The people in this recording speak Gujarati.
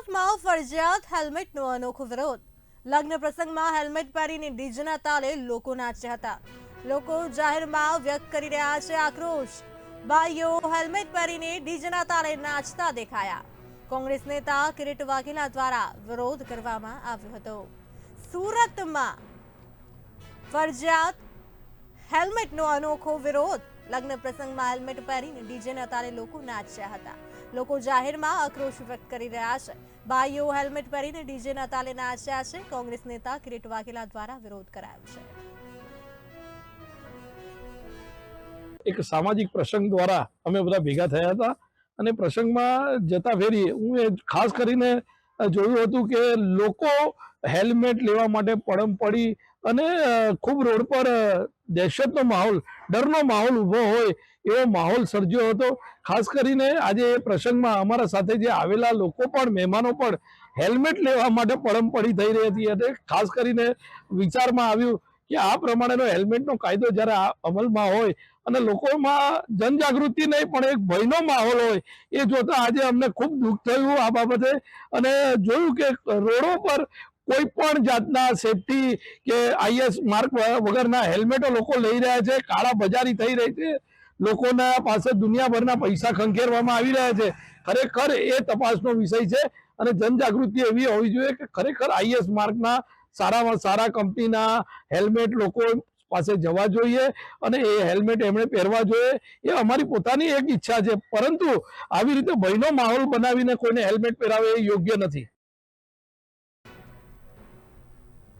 સુરતમાં ફરજિયાત હેલ્મેટનો અનોખો વિરોધ. લગ્ન પ્રસંગમાં હેલ્મેટ પહેરીને ડીજના તાલે લોકો નાચ્યા હતા. લોકો જાહેરમાં વ્યક્ત કરી રહ્યા છે આક્રોશ. ભાઈઓ હેલ્મેટ પહેરીને ડીજના તાલે નાચતા દેખાયા. કોંગ્રેસ નેતા કિરીટ વાઘેલા દ્વારા વિરોધ કરવામાં આવ્યો હતો. સુરતમાં ફરજિયાત હેલ્મેટનો અનોખો વિરોધ. લગ્ન પ્રસંગમાં હેલ્મેટ પહેરીને ડીજેના તાલે લોકો નાચ્યા હતા. લોકો જાહેરમાં આક્રોશ વ્યક્ત કરી રહ્યા છે. ભાઈઓ હેલ્મેટ પહેરીને ડીજેના તાલે નાચ્યા છે. કોંગ્રેસ નેતા કિરીટ વાઘેલા દ્વારા વિરોધ કરાયો છે. એક સામાજિક પ્રસંગ દ્વારા અમે બધા ભેગા થયા હતા અને પ્રસંગમાં જતા ફેરી હું એ ખાસ કરીને જોયું હતું કે લોકો હેલ્મેટ લેવા માટે પડમ પડી અને ખૂબ રોડ પર દહેશતનો માહોલ, ડરનો માહોલ ઊભો હોય એવો માહોલ સર્જ્યો હતો. ખાસ કરીને આજે એ પ્રસંગમાં અમારા સાથે જે આવેલા લોકો પણ, મહેમાનો પણ હેલ્મેટ લેવા માટે પડમપડી થઈ રહી હતી. અને ખાસ કરીને વિચારમાં આવ્યું કે આ પ્રમાણેનો હેલ્મેટનો કાયદો જ્યારે અમલમાં હોય અને લોકોમાં જનજાગૃતિ નહીં, પણ એક ભયનો માહોલ હોય, એ જોતા આજે અમને ખૂબ દુઃખ થયું આ બાબતે. અને જોયું કે રોડો પર કોઈ પણ જાતના સેફટી કે આઈએસ માર્ક વગરના હેલ્મેટો લોકો લઈ રહ્યા છે, કાળા બજારી થઈ રહી છે, લોકોના પાસે દુનિયાભરના પૈસા ખંખેરવામાં આવી રહ્યા છે. ખરેખર એ તપાસનો વિષય છે અને જનજાગૃતિ એવી હોવી જોઈએ કે ખરેખર આઈએસ માર્કના સારામાં સારા કંપનીના હેલ્મેટ લોકો પાસે જવા જોઈએ અને એ હેલ્મેટ એમણે પહેરવા જોઈએ. એ અમારી પોતાની એક ઈચ્છા છે. પરંતુ આવી રીતે ભયનો માહોલ બનાવીને કોઈને હેલ્મેટ પહેરાવે એ યોગ્ય નથી.